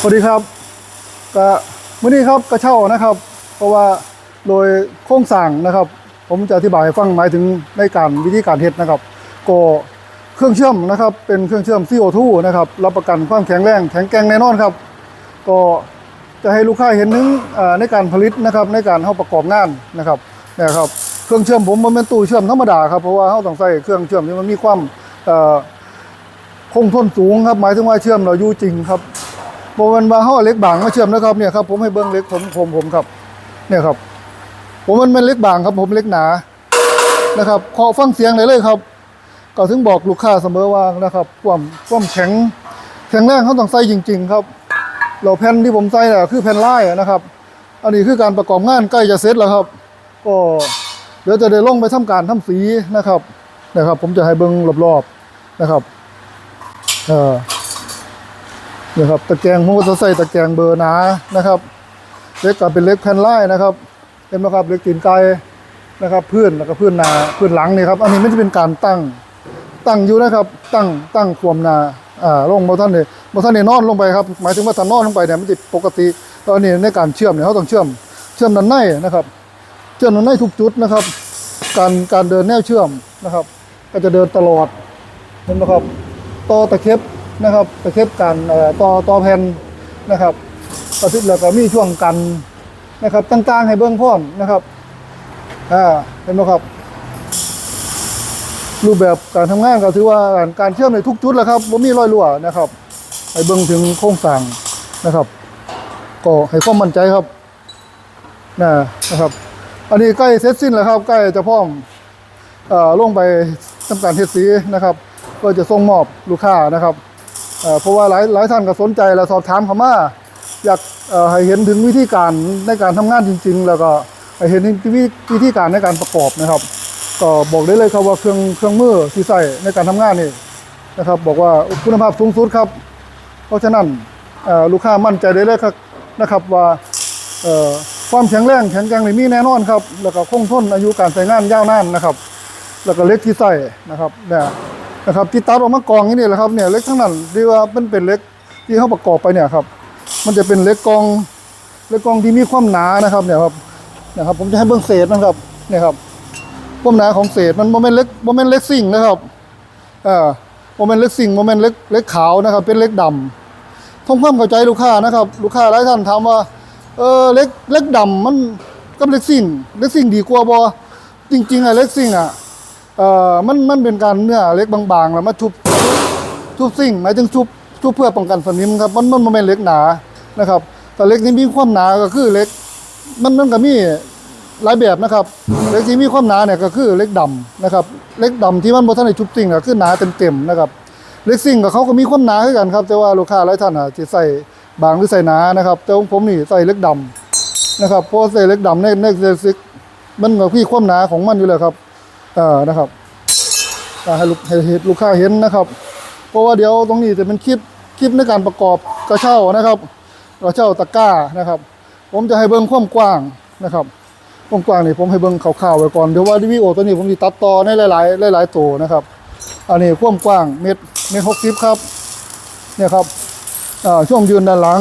สวัสดีครับก็มื้อนี้ครับกระเช่านะครับ เพราะว่าโดยโครงสร้างนะครับ ผมจะอธิบายให้ฟังหมายถึงในการวิธีการเฮ็ดนะครับ ก็เครื่องเชื่อมนะครับ เป็นเครื่องเชื่อม CO2 นะครับรับประกันความแข็งแรงแข็งแกร่งแน่นอนครับ ก็จะให้ลูกค้าเห็นถึงในการผลิตนะครับในการเข้าประกอบงานนะครับเนี่ยครับเครื่องเชื่อมผมมันเป็นตู้เชื่อมธรรมดาครับเพราะว่าเขาต้องใส่เครื่องเชื่อมที่มันมีความคงทนสูงครับหมายถึงว่าเชื่อมเราอยู่จริงครับ โมมันมาห่อเล็กบางมาเชื่อมนะครับเนี่ยครับผมให้เบิ้งเล็กผมผมผมครับ เนี่ยครับ ผมมันเป็นเล็กบางครับ ผมเล็กหนานะครับขอฟังเสียงเลยเลยครับ ก็ถึงบอกลูกค้าเสมอว่านะครับความความแข็งแข็งแรงเขาต้องใส่จริง ๆ ครับเราแผ่นที่ผมใส่น่ะคือแผ่นลายนะครับ อันนี้คือการประกอบงานใกล้จะเสร็จแล้วครับ ก็เดี๋ยวจะได้ลงไปทำการทำสีนะครับนะครับ ผมจะให้เบิ้งรอบๆนะครับ เอ่อ นี่ครับตะแกรงผมก็จะใส่ตะแกรงเบอร์หนานะครับเล็กกับเป็นเล็กแผ่นไล่นะครับเห็นไหมครับเล็กตีนไก่นะครับพื้นแล้วก็พื้นหนาพื้นหลังนี่ครับ อันนี้ไม่จะเป็นการตั้งตั้งอยู่นะครับ ตั้งตั้งความนาอ่าลงมาท่านเนี่ยมาท่านเนี่ยนอนลงไปครับหมายถึงว่าถ้านอนลงไปเนี่ยมันจะปกติตอนนี้ในการเชื่อมเนี่ยเขาต้องเชื่อมเชื่อมด้านในนะครับ เชื่อมด้านในทุกจุดนะครับ การการเดินแนวเชื่อมนะครับ ก็จะเดินตลอดเห็นไหมครับต่อตะเข็บ นะครับตะเข็บกันต่อต่อแผ่นนะครับประทิดแล้วก็มีช่วงกันนะครับต่างๆให้เบื้องพร้อมนะครับอ่าเห็นไหมครับ รูปแบบการทำงานก็ถือว่าการเชื่อมในทุกจุดแล้วครับว่ามีรอยรั่วนะครับให้เบื้องถึงโครงสร้างนะครับ ก็ให้ความมั่นใจครับนะนะครับ อันนี้ใกล้เสร็จสิ้นแล้วครับใกล้จะพร้อมอ่อลงไปทำการเทศสีนะครับ ก็จะส่งมอบลูกค้านะครับ เพราะว่าหลายหลายท่านก็สนใจและสอบถามเขามาอยากเอ่อให้เห็นถึงวิธีการในการทำงานจริง ๆ แล้วก็ให้เห็นถึงวิธีการในการประกอบนะครับ ก็บอกได้เลยครับว่าเครื่องเครื่องมือที่ใส่ในการทำงานนี่นะครับ บอกว่าคุณภาพสูงสุดครับ เพราะฉะนั้นลูกค้ามั่นใจได้เลยครับนะครับว่าความแข็งแรงแข็งแกร่งนี่มีแน่นอนครับ แล้วก็คงทนอายุการใช้งานยาวนานนะครับ แล้วก็เล็กที่ใส่นะครับเนี่ย นะครับที่ตัดออกมากองอย่างนี้แหละครับเนี่ยเล็กทั้งนั้นที่ว่าเป็นเป็นเล็กที่เขาประกอบไปเนี่ยครับ มันจะเป็นเล็กกองเล็กกองที่มีความหนานะครับเนี่ยครับนะครับ ผมจะให้เบื้องเศษนะครับเนี่ยครับความหนาของเศษมันโมเมนต์เล็กโมเมนต์เล็กซิ่งนะครับเอ่าโมเมนต์เล็กซิ่งโมเมนต์เล็กเล็กขาวนะครับ เป็นเล็กดำทำความเข้าใจลูกค้านะครับ ลูกค้าหลายท่านถามว่า เออเล็กเล็กดำมันกับเล็กซิ่งเล็กซิ่งดีกว่าบ่จริงๆอะเล็กซิ่งอะ เอ่อมันมันเป็นการเนื้อเล็กบางๆแล้วมาชุบชุบซิ่งหมายถึงชุบชุบเพื่อป้องกันสนิมครับมันมันบ่แม่นเล็กหนานะครับ แต่เล็กที่มีความหนาก็คือเล็ก มันมันก็มีหลายแบบนะครับ เล็กที่มีความหนาเนี่ยก็คือเล็กดำนะครับ เล็กดำที่มันบ่ทันได้ชุบซิ่งก็คือหนาเต็มๆนะครับเล็กซิ่งกับเขาก็มีความหนาคือนกันครับ แต่ว่าลูกค้าหลายท่านอาจจะใส่บางหรือใส่หนานะครับ แต่ของผมนี่ใส่เล็กดำนะครับเพราะใส่เล็กดำในในเล็กซิกมันก็พี่ความหนาของมันอยู่เลยครับ อ่านะครับให้ลูกให้ลูกค้าเห็นนะครับ เพราะว่าเดี๋ยวตรงนี้จะเป็นคลิปคลิปในการประกอบกระเช้านะครับกระเช้าตะกร้านะครับ ผมจะให้เบิ้งความกว้างนะครับความกว้างนี่ผมให้เบิ้งคร่าวๆไว้ก่อนเดี๋ยวว่าวิดีโอตัวนี้ผมจะตัดต่อในหลายๆหลายๆตัวนะครับ อันนี้ความกว้างเมตรเมตรหกสิบครับเนี่ยครับอ่าช่วงยืนด้านหลัง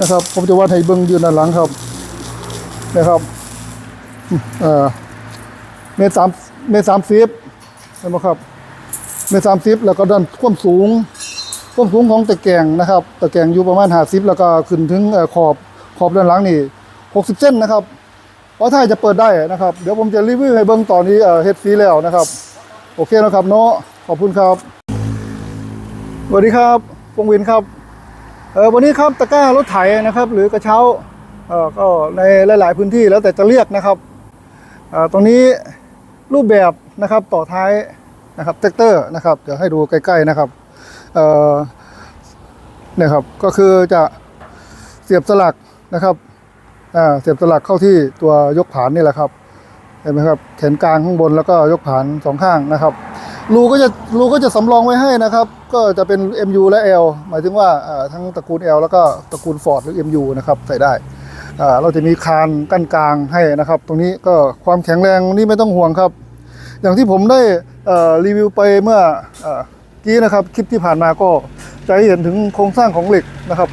นะครับ ผมจะวัดให้เบิ้งยืนด้านหลังครับนี่ยครับอ่อ เมตรสามเมตรสามสิบเห็นไหมครับ เมตรสามสิบแล้วก็ด้านความสูงความสูงของตะแกรงนะครับ ตะแกรงอยู่ประมาณห้าสิบแล้วก็ขึ้นถึงขอบขอบด้านหลังนี่หกสิบเซนนะครับเพราะถ้าจะเปิดได้นะครับ เดี๋ยวผมจะรีวิวให้เบิ้งตอนนี้เฮ็ดฟรีแล้วนะครับ โอเคนะครับเนาะขอบคุณครับสวัสดีครับปงวินครับเออวันนี้ครับตะกร้ารถไถนะครับ หรือกระเช้าเออก็ในหลาย ๆ พื้นที่แล้วแต่จะเรียกนะครับเออตรงนี้ รูปแบบนะครับต่อท้ายนะครับแท็กเตอร์นะครับเดี๋ยวให้ดูใกล้ๆนะครับเออเนี่ยครับก็คือจะเสียบสลักนะครับอ่าเสียบสลักเข้าที่ตัวยกผานนี่แหละครับเห็นไหมครับแขนกลางข้างบนแล้วก็ยกผานสองข้างนะครับรูก็จะรูก็จะสำรองไว้ให้นะครับ ก็จะเป็น MU และ L หมายถึงว่าทั้งตระกูล L แล้วก็ตระกูล Ford หรือ MU นะครับใส่ได้ เราจะมีคานกั้นกลางให้นะครับ ตรงนี้ก็ความแข็งแรงนี่ไม่ต้องห่วงครับ อย่างที่ผมได้รีวิวไปเมื่ออกี้นะครับคลิปที่ผ่านมาก็จะเห็นถึงโครงสร้างของเหล็กนะครับ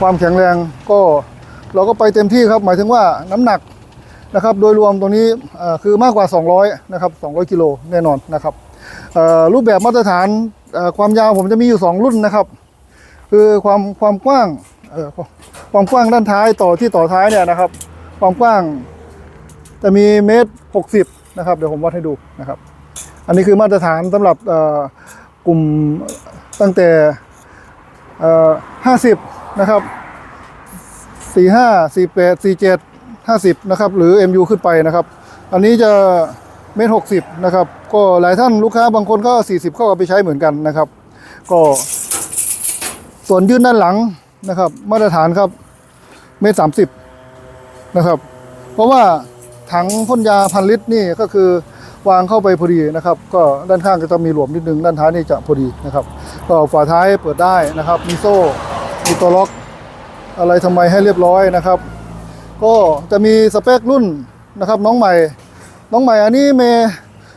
ความแข็งแรงก็เราก็ไปเต็มที่ครับ หมายถึงว่าน้ำหนักนะครับ โดยรวมตรงนี้คือมากกว่า 200 นะครับ 200 กิโลแน่นอนนะครับรูปแบบมาตรฐานความยาวผมจะมีอยู่ 2 รุ่นนะครับ คือความความกว้าง เออความกว้างด้านท้ายต่อที่ต่อท้ายเนี่ยนะครับ ความกว้างจะมีเมตรหกสิบนะครับเดี๋ยวผมวัดให้ดูนะครับ อันนี้คือมาตรฐานสำหรับกลุ่มตั้งแต่ห้าสิบนะครับสี่ห้าสี่แปดสี่เจ็ดห้าสิบนะครับหรือ MU ขึ้นไปนะครับ อันนี้จะเมตรหกสิบนะครับก็หลายท่านลูกค้าบางคนก็สี่สิบเข้าไปใช้เหมือนกันนะครับ ก็ส่วนยื่นด้านหลัง นะครับ มาตรฐานครับเมตรสามสิบนะครับ เพราะว่าถังพ่นยาพันลิตรนี่ก็คือวางเข้าไปพอดีนะครับ ก็ด้านข้างก็จะมีหลวมนิดนึงด้านท้ายนี่จะพอดีนะครับ ก็ฝาท้ายเปิดได้นะครับ มีโซ่ มีตัวล็อก อะไรทำไมให้เรียบร้อยนะครับ ก็จะมีสเปครุ่นนะครับ น้องใหม่ น้องใหม่อันนี้เมย์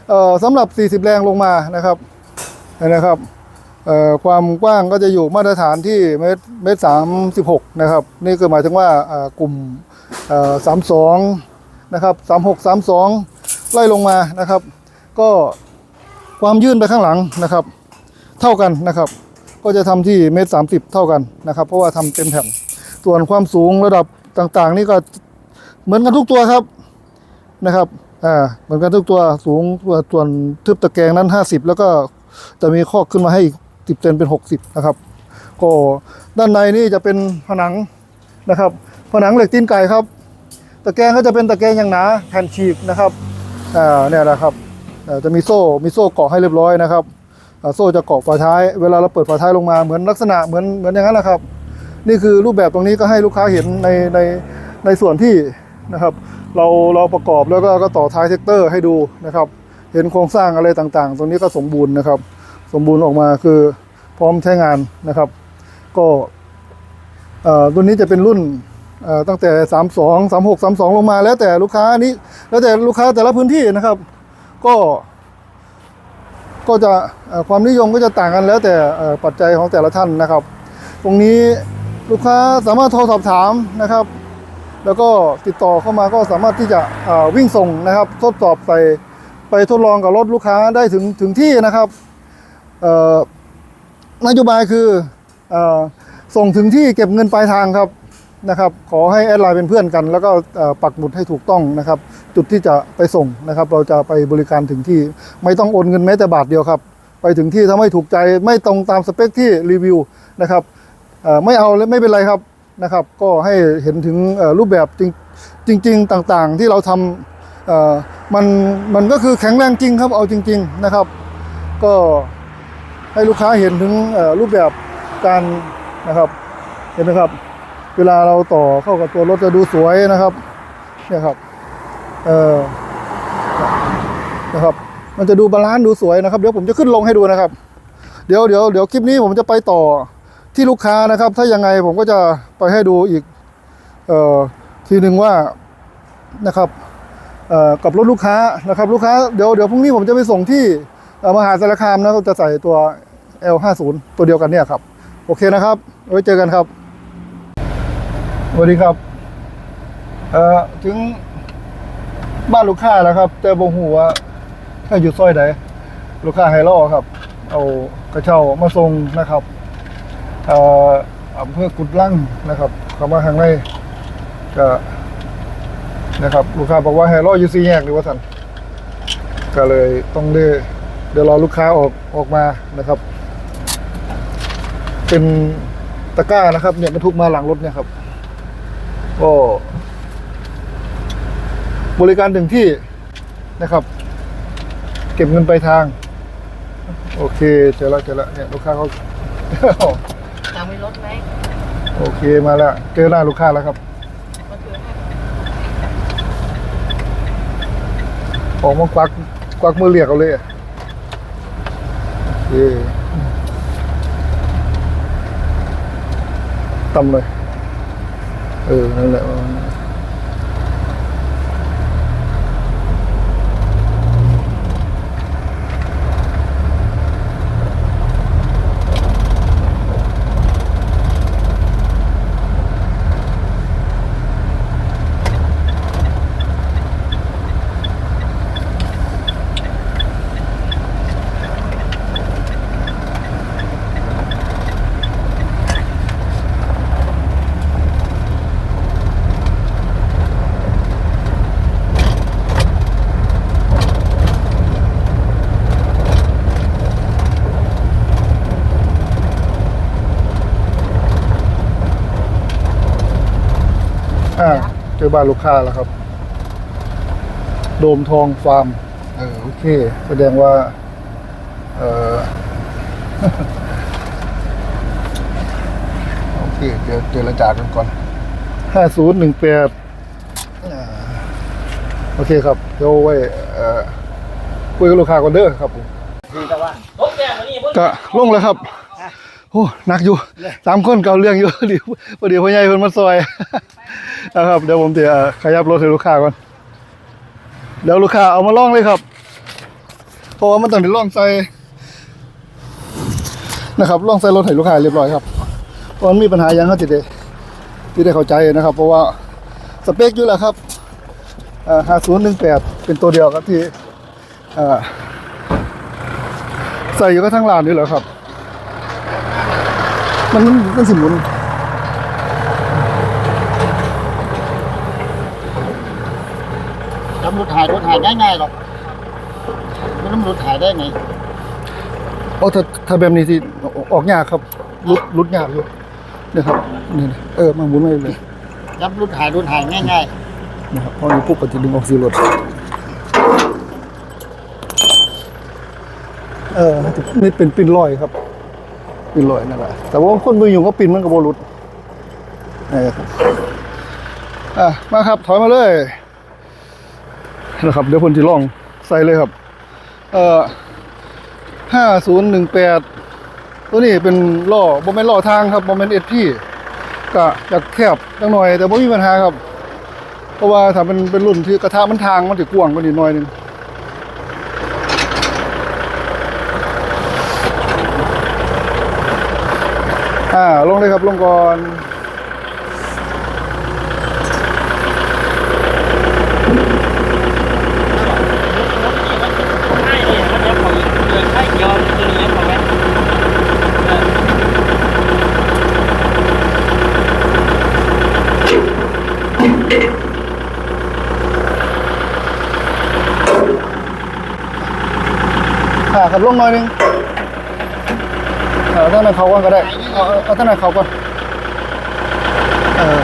เอ่อสำหรับ 40 แรงลงมานะครับนะครับ ความกว้างก็จะอยู่มาตรฐานที่เมตรเมตรสามสิบหกนะครับ นี่คือหมายถึงว่ากลุ่มสามสองนะครับสามหกสามสองไล่ลงมานะครับ ก็ความยื่นไปข้างหลังนะครับ เท่ากันนะครับ ก็จะทำที่เมตรสามสิบเท่ากันนะครับ เพราะว่าทำเต็มแผ่นส่วนความสูงระดับต่างๆ นี่ก็เหมือนกันทุกตัวครับนะครับอ่าเหมือนกันทุกตัวสูงส่วนทึบตะแกรงนั้น 50 แล้วก็จะมีข้อขึ้นมาให้อีก 10เซนเป็น60นะครับก็ด้านในนี่จะเป็นผนังนะครับ ผนังเหล็กตีนไก่ครับ ตะแกรงก็จะเป็นตะแกรงอย่างหนาแผ่นฉีกนะครับอ่าเนี่ยนะครับอ่าจะมีโซ่มีโซ่เกาะให้เรียบร้อยนะครับโซ่จะเกาะฝาท้าย เวลาเราเปิดฝาท้ายลงมาเหมือนลักษณะเหมือนเหมือนอย่างนั้นแหละครับ นี่คือรูปแบบตรงนี้ก็ให้ลูกค้าเห็นในในในส่วนที่นะครับ เราเราประกอบแล้วก็ก็ต่อท้ายเทคเตอร์ให้ดูนะครับ เห็นโครงสร้างอะไรต่างๆ ตรงนี้ก็สมบูรณ์นะครับ สมบูรณ์ออกมาคือพร้อมใช้งานนะครับ ก็รุ่นนี้จะเป็นรุ่นตั้งแต่ 32 36 32 ลงมาแล้วแต่ลูกค้านี้ แล้วแต่ลูกค้าแต่ละพื้นที่นะครับ ก็ ก็จะความนิยมก็จะต่างกันแล้วแต่ปัจจัยของแต่ละท่านนะครับ ตรงนี้ลูกค้าสามารถโทรสอบถามนะครับ แล้วก็ติดต่อเข้ามาก็สามารถที่จะวิ่งส่งนะครับ ทดสอบใส่ไปทดลองกับรถลูกค้าได้ถึงถึงที่นะครับ นโยบายคืออส่งถึงที่เก็บเงินปลายทางครับนะครับ ขอให้แอดไลน์เป็นเพื่อนกัน แล้วก็ปักหมุดให้ถูกต้องนะครับ จุดที่จะไปส่งนะครับ เราจะไปบริการถึงที่ไม่ต้องโอนเงินแม้แต่บาทเดียวครับ ไปถึงที่ถ้าไม่ถูกใจไม่ตรงตามสเปคที่รีวิวนะครับไม่เอาเลยไม่เป็นไรครับนะครับ ก็ให้เห็นถึงรูปแบบจริงจริงต่างๆ ที่เราทำมันมันก็คือแข็งแรงจริงครับเอาจริง ๆนะครับ ก็ ให้ลูกค้าเห็นถึงรูปแบบการนะครับเห็นไหมครับ เวลาเราต่อเข้ากับตัวรถจะดูสวยนะครับเนี่ยครับเออนะครับ มันจะดูบาลานซ์ดูสวยนะครับ เดี๋ยวผมจะขึ้นลงให้ดูนะครับ เดี๋ยวเดี๋ยวเดี๋ยวคลิปนี้ผมจะไปต่อที่ลูกค้านะครับ ถ้ายังไงผมก็จะไปให้ดูอีกเอ่อทีหนึ่งว่านะครับเอ่อกับรถลูกค้านะครับ ลูกค้าเดี๋ยวเดี๋ยวพรุ่งนี้ผมจะไปส่งที่ มหาสารคามนะก็จะใส่ตัว L50 ตัวเดียวกันเนี่ยครับ โอเคนะครับ ไว้เจอกันครับสวัสดีครับเอ่อถึงบ้านลูกค้าแล้วครับ แต่บ่ฮู้ว่าถ้าอยู่ซอยใดลูกค้าให้รอครับ เอากระเช้ามาส่งนะครับเอ่ออำเภอกุดลั่งนะครับเข้ามาข้างในก็นะครับ ลูกค้าบอกว่าให้รอยู่สี่แยกหรือว่าสันก็เลยต้องเด เดี๋ยวรอลูกค้าออกออกมานะครับ เป็นตะกร้านะครับ เนี่ยบรรทุกมาหลังรถเนี่ยครับก็บริการถึงที่นะครับ เก็บเงินไปลายทาง โอเคเจอแล้วเจอแล้วเนี่ยลูกค้าเขาตังค์มีรถไหมโอเคมาแล้วเจอหน้าลูกค้าแล้วครับมาถือให้ออกมากวักกวักมือเรียกเอาเลยอะโอ เคตำเลย เออ นั่นแหละ เจอบ้านลูกค้าแล้วครับ โดมทองฟาร์ม เออโอเค แสดงว่า เออโอเค เดี๋ยวเจรจากันก่อนห้าศูนย์หนึ่งแปดโอเคครับ เดี๋ยวไว้เอ่อคุยกับลูกค้าก่อนเด้อครับผมดีแต่ว่าโอเควันนี้เพิ่งก็ลงเลยครับ โอ้หนักอยู่สามคนเก่าเรื่องอยู่เดี๋ยวพอดีพ่อใหญ่เพิ่นมาซอยนะครับเดี๋ยวผมจะขยับรถให้ลูกค้าก่อนเดี๋ยวลูกค้าเอามาล่องเลยครับเพราะว่ามันต้องได้ล่องใส่นะครับล่องใส่รถให้ลูกค้าเรียบร้อยครับเพราะมันมีปัญหาหยังเขาจะได้ที่ได้เข้าใจนะครับ เพราะว่าสเปคอยู่แล้วครับห้าศูนย์หนึ่งแปดเป็นตัวเดียวครับที่อ่าใส่อยู่ก็ทั้งร้านนี่แหละครับ มันมันสิหมุนจำรถถ่ายรถถ่ายง่ายๆหรอกมันต้องรถถ่ายได้ไงเพราะถ้าถ้าแบบนี้สิออกยากครับรุดรุดยากอยู่เนี่ยครับนี่นะเออมันหมุนไม่เลยจำรถถ่ายรถถ่ายง่ายนะครับเพราะนี้ปุ๊บก็จะดึงออกสีรถเออนี่เป็นปินลอยครับ ปินลอยนั่นแหละแต่ว่าคนมืออยู่ก็ปินมันก็บบรุดนี่ครับอะมาครับ ถอยมาเลยนะครับ เดี๋ยวคนที่ลองใส่เลยครับ เอ่อห้าศูนย์หนึ่งแปดตัวนี้เป็นล้อบ่แม่นล้อทางครับบ่แม่นเอสพีก็อยากแคบจังหน่อย แต่บ่มีปัญหาครับ เพราะว่าถ้ามันเป็นรุ่นที่กระทะมันทางมันจะกว้างกว่านี้หน่อยนึงอ่าลงเลยครั บลงก่อนให้เนี่ยให้ยอมให้ยอมขับลงหน่อยหนึงเออตั้งแต่เขาก่อนก็ได้ เอาเอาเอาตั้งแต่เขาก่อนเออ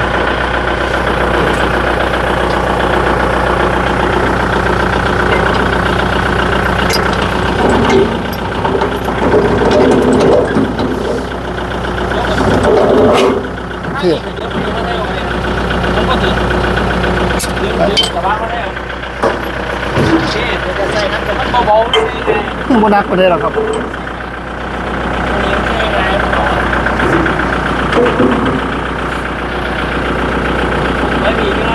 เคมันก็ถึงถึงถึงแต่ว่าก็ได้โอเคเดี๋ยวใส่น้ำแต่มันเบาๆนี่ไงบนักไปได้หรอครับ ไม่มีใช่ไหม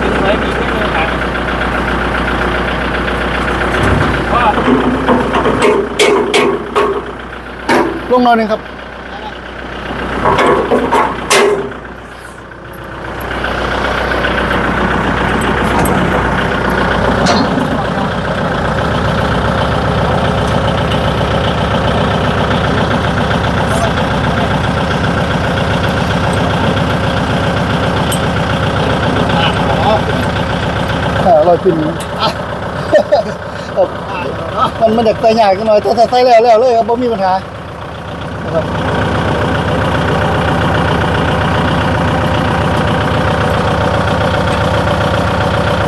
ถึงไม่มีไม่มีครับว่า ลงหน่อยหนึงครับอ่าเราขึ้นครับมันมันเด็กใส่ยากจังหน่อยแต่ถ้าใส่แล้วแล้วเลยครับบ่มีปัญหานะครับ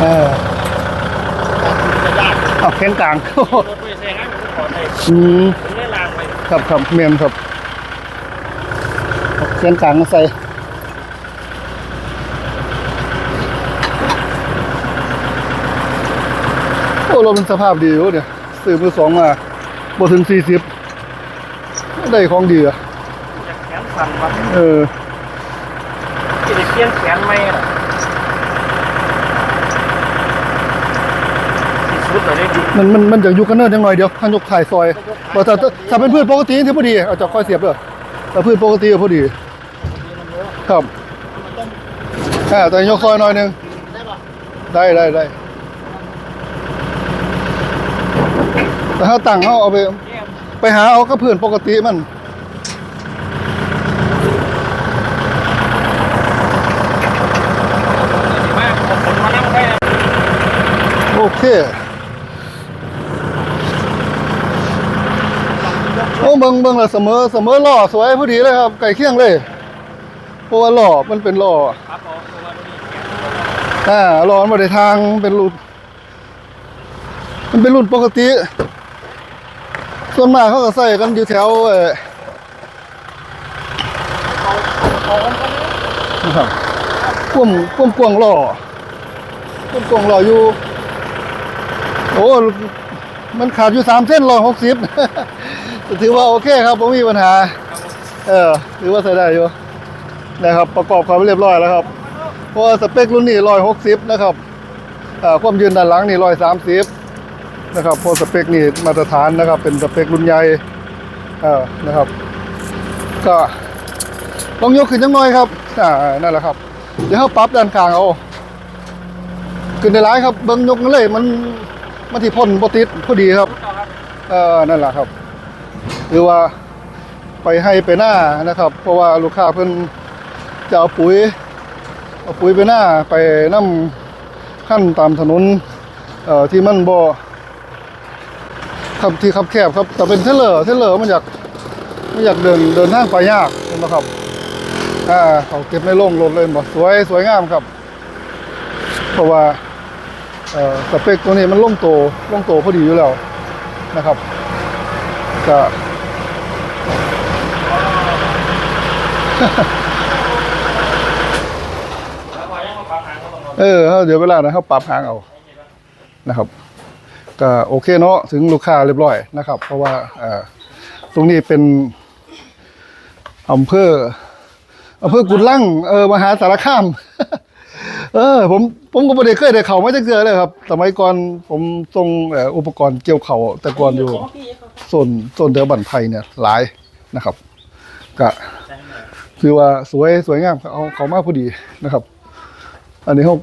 เออเอาแขนกลางรถไปใส่ให้ผมขอได้อืมผมได้ลางไปครับครับเมียนครับเอาแขนกลางใส่โอ้รถมันสภาพดีอยู่เนี่ยซื้อมือสองมาบ่ถึงสี่สิบ ได้ของดีอะจะแขนสั่นวะเออจะได้เขียนแขนไหมล่ะที่สุดเลยได้ดีมันมันมันจะอยู่กันเนินจังหน่อยเดียวข้างยกถ่ายซอยว่าถ้าถ้าถ้าเป็นพืชปกติที่พอดีเอาจะค่อยเสียบเลยถ้าพืชปกติก็พอดี ครับอ่าแต่ยกซอยหน่อยหนึงๆได้ป่ะได้ได้ได้แต่ถ้าตั้งเขาเอาไปเนี่ย ไปหาเอาก็เพื่อนปกติมันโอเคโอ้เบิงเบิ่งละเสมอเสมอหล่อสวยพอดีเลยครับไก่เคียงเลยเพราะว่าหล่อมันเป็นหล่อครับผมตัวนี้อ่ารอมาในทางเป็นรุ่นมันเป็นรุ่นปกติ ส่วนมากเขาก็ใส่กันอยู่แถวเออนะครับกวมกวมกวงหล่อกวมกวงหล่ออยู่ โอ้ มันขาดอยู่สามเส้นรอยหกสิบถือว่าโอเคครับไม่มีปัญหา เออ ถือว่าใช้ได้อยู่ นะครับ ประกอบความเรียบร้อยแล้วครับ เพราะสเปครุ่นนี้ร้อยหกสิบนะครับอ่าความยืนด้านหลังนี่ร้อยสามสิบ นะครับเพราะสเปคนี่มาตรฐานนะครับเป็นสเปครุ่นใหญ่เออนะครับ ก็ลองยกขึ้นจังหน่อยครับอ่านั่นแหละครับ เดี๋ยวเขาปรับด้านข้างเอาขึ้นได้หลายครับเบิ้งยกนั่นเลยมันมันที่พ่นบติดพอดีครับเออนั่นแหละครับ หรือว่าไปให้ไปหน้านะครับ เพราะว่าลูกค้าเพิ่นจะเอาปุ๋ยเอาปุ๋ยไปหน้าไปน้ำขั้นตามถนนเอ่อที่มันบ่ ครับที่คับแคบครับ แต่เป็นเทเลอร์เทเลอร์มันอยากมันอยากเดินเดินทางไปยากเห็นไหมครับอ่าเขาเก็บในโรงรถเลยบ่สวยสวยงามครับ เพราะว่าเอ่อสเปคตัวนี้มันลงโตลงโตพอดีอยู่แล้วนะครับก็เออ เดี๋ยวเวลานะครับปรับหางเอานะครับ ก็โอเคเนาะถึงลูกค้าเรียบร้อยนะครับ เพราะว่าตรงนี้เป็นอำเภออำเภอกุดลังเออมหาสารคาม เออ ผมผมก็ไม่ได้เคยได้เข่าไม่จักเจอเลยครับสมัยก่อนผมส่งอุปกรณ์เกี่ยวเข่าแต่ก่อนอยู่โซนโซนเดือบันไทยเนี่ยหลายนะครับก็คือว่าสวยสวยงามเอาเขามากพอดีนะครับ อันนี้เขา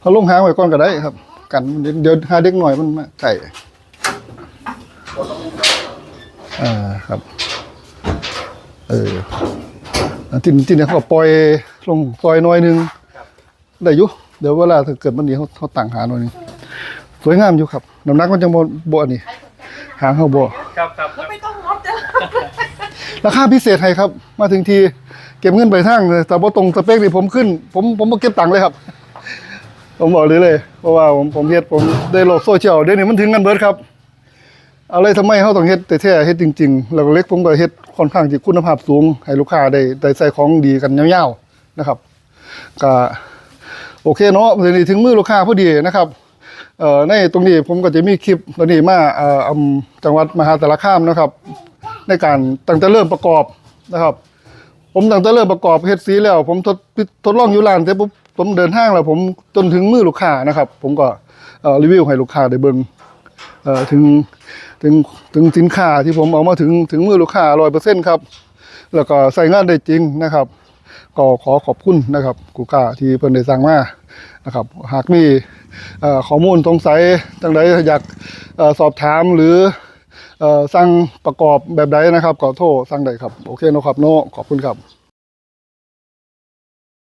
เขาลงหางไว้ก่อนก็ได้ครับ กันเดี๋ยวเดี๋ยวหาเด็กหน่อยมันมาไก่อ่าครับ เอออันที่ที่เนี่ยเขาก็ปล่อยลงซอยหน้อยหนึงได้อยู่เดี๋ยวเวลาถ้าเกิดมันนี้เขาเขาต่างหาหน่อยหนึงสวยงามอยู่ครับน้ำหนักมันจังบ่บ่อันนี้หางเขาบ่ครับครับครับไม่ต้องงดจ้ะราคาพิเศษให้ครับ มาถึงทีเก็บเงินไปทั้งเลยแต่พอตรงสเปคนี่ผมขึ้น ผมผมบ่เก็บตังค์เลยครับ ผมบอกเลยเลยเพราะว่าผมผมเฮ็ดผมได้โลกโซเชียลเดี๋ยวนี้มันถึงกันเบิดครับอะไรทำไมเขาต้องเฮ็ดแต่แท้เฮ็ดจริงๆแล้วก็เล็กผมก็เฮ็ดค่อนข้างที่คุณภาพสูง ให้ลูกค้าได้ได้ใส่ของดีกันยาวๆนะครับก็โอเคเนาะเดี๋ยวนี้ถึงมือลูกค้าพอดีนะครับเอ่อในตรงนี้ผมก็จะมีคลิปตอนนี้มาเอ่ออำจังหวัดมหาสารคามนะครับ ในการตั้งแต่เริ่มประกอบนะครับ ผมตั้งแต่เริ่มประกอบเฮ็ดสีแล้ว ผมทดทดลองอยู่ร้านเสร็จปุ๊บ ผมเดินห้างแล้วผมจนถึงมือลูกค้านะครับ ผมก็รีวิวให้ลูกค้าได้เบิ่งถึงถึงถึงสินค้าที่ผมเอามาถึงถึงมือลูกค้าร้อยเปอร์เซ็นต์ครับ แล้วก็ใส่งานได้จริงนะครับ ก็ขอขอบคุณนะครับกูก้าที่เพิ่นได้สั่งมานะครับ หากมีข้อมูลสงสัยจังใดอยากอสอบถามหรืออสั่งประกอบแบบใดนะครับ ก็โทรสั่งได้ครับ โอเคนะครับโนขอบคุณครับ